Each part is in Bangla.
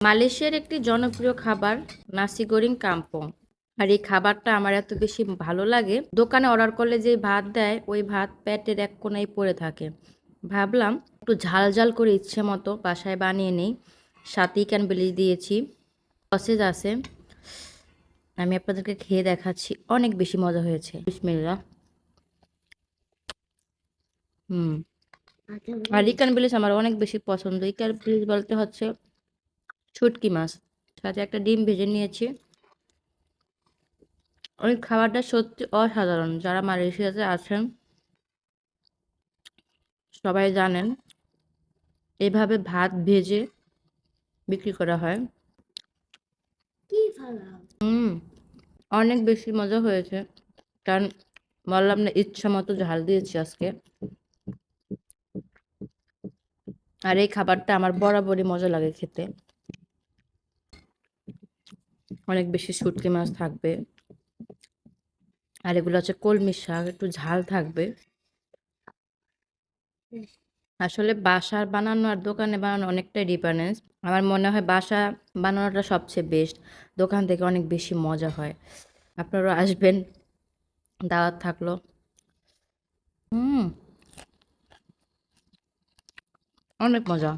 মালয়েশিয়ার একটি জনপ্রিয় খাবার, নাসি গরিং কাম্পং। আর এই খাবারটা আমার এত বেশি ভালো লাগে, দোকানে অর্ডার করলে যে ভাত দেয়, ওই ভাত প্যাটের এক কোনায় পড়ে থাকে। ভাবলাম, একটু ঝাল ঝাল করে ইচ্ছে মতো বাসায় বানিয়ে নেই। সাথেই ক্যানবেলি দিয়েছি। সসেজ আছে। আমি আপনাদেরকে খেয়ে দেখাচ্ছি। অনেক বেশি মজা হয়েছে। বিসমিল্লা হুম। আর ইকান বিলিস আমার অনেক বেশি পছন্দ। ইকান বিলিস বলতে হচ্ছে শুটকি মাছ। সাথে একটা ডিম ভেজে নিয়েছি। ওই খাবারটা সত্যি অসাধারণ। যারা মালয়েশিয়াতে আছেন সবাই জানেন এভাবে ভাত ভেজে বিক্রি করা হয়। হুম অনেক বেশি মজা হয়েছে। কারণ বললাম না ইচ্ছা মতো ঝাল দিয়েছি আজকে। আর এই খাবারটা আমার বরাবরই মজা লাগে খেতে। অনেক বেশি শুটকি মাছ থাকবে। আর এগুলো হচ্ছে কলমি শাক একটু ঝাল থাকবে। আসলে বাসার বানানো আর দোকানে বানানো অনেকটাই ডিফারেন্স আমার মনে হয় বাসা বানানোটা সবচেয়ে বেস্ট দোকান থেকে অনেক বেশি মজা হয়। আপনারাও আসবেন দাওয়াত থাকল। হুম। অনেক মজা।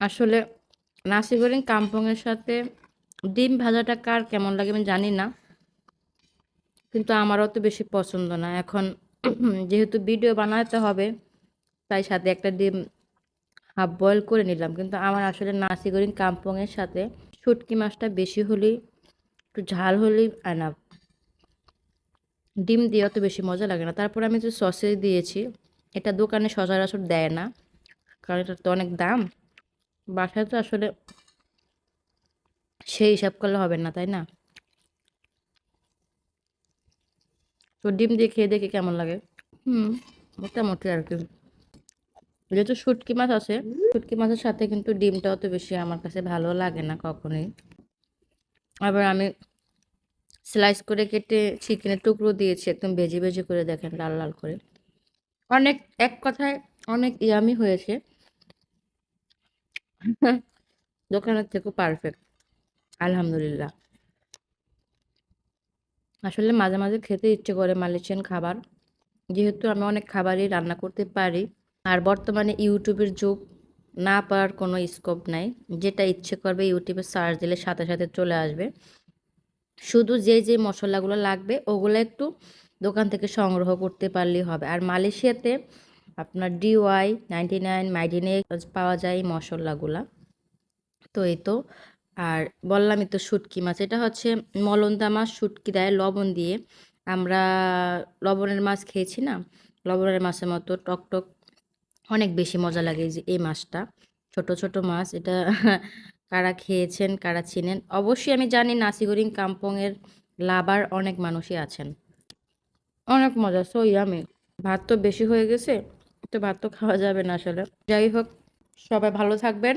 আসলে নাসি গোরিং কাম্পংয়ের সাথে ডিম ভাজাটা কার কেমন লাগে আমি জানি না, কিন্তু আমার অত বেশি পছন্দ না। এখন যেহেতু ভিডিও বানাতে হবে, তাই সাথে একটা ডিম হাফ বয়েল করে নিলাম। কিন্তু আমার আসলে নাসি গোরিং কাম্পংয়ের সাথে শুটকি মাছটা বেশি হলেই, একটু ঝাল হলেই আনা ডিম দিয়ে অত বেশি মজা লাগে না। তারপর আমি যে সসেজ দিয়েছি, এটা দোকানে সচরাচর দেয় না, কারণ এটা তো অনেক দাম। বাসায় তো আসলে সেই হিসাব করলে হবে না, তাই না? তো ডিম দিয়ে খেয়ে দেখে কেমন লাগে। হুম, মোটামুটি আর কি। যেহেতু শুটকি মাছ আছে, শুটকি মাছের সাথে কিন্তু ডিমটা অত বেশি আমার কাছে ভালো লাগে না কখনোই। আবার আমি স্লাইস করে কেটে চিকেনের টুকরো দিয়েছি, একদম ভেজে ভেজে করে দেখেন লাল লাল করে। অনেক, এক কথায় অনেক ইয়ামি হয়েছে। দোকানের থেকেও পারফেক্ট আলহামদুলিল্লাহ। আসলে মাঝে মাঝে খেতে ইচ্ছে করে মালয়েশিয়ান খাবার। যেহেতু আমি অনেক খাবারই রান্না করতে পারি, আর বর্তমানে ইউটিউবের যুগ, না পাওয়ার কোনো স্কোপ নাই। যেটা ইচ্ছে করবে ইউটিউবে সার্চ দিলে সাথে সাথে চলে আসবে। শুধু যে যে মশলাগুলো লাগবে, ওগুলো একটু দোকান থেকে সংগ্রহ করতে পারলেই হবে। আর মালয়েশিয়াতে আপনার ডিওয়াই নাইনটি নাইন পাওয়া যায় মশলাগুলা। তো এই তো, আর বললামই তো শুটকি মাছ, এটা হচ্ছে মলন্দা মাছ, শুটকি দেয় লবণ দিয়ে। আমরা লবণের মাছ খেয়েছি না, লবণের মাছের মতো টক টক, অনেক বেশি মজা লাগে যে এই মাছটা। ছোট ছোট মাছ, এটা কারা খেয়েছেন, কারা চিনেন? অবশ্যই আমি জানি নাসিগরিং কাম্পংয়ের লাভার অনেক মানুষই আছেন। অনেক মজা, সো ইয়ামি, ভাত তো বেশি হয়ে গেছে। ভাত তো খাওয়া যাবে না আসলে। যাই হোক সবাই ভালো থাকবেন।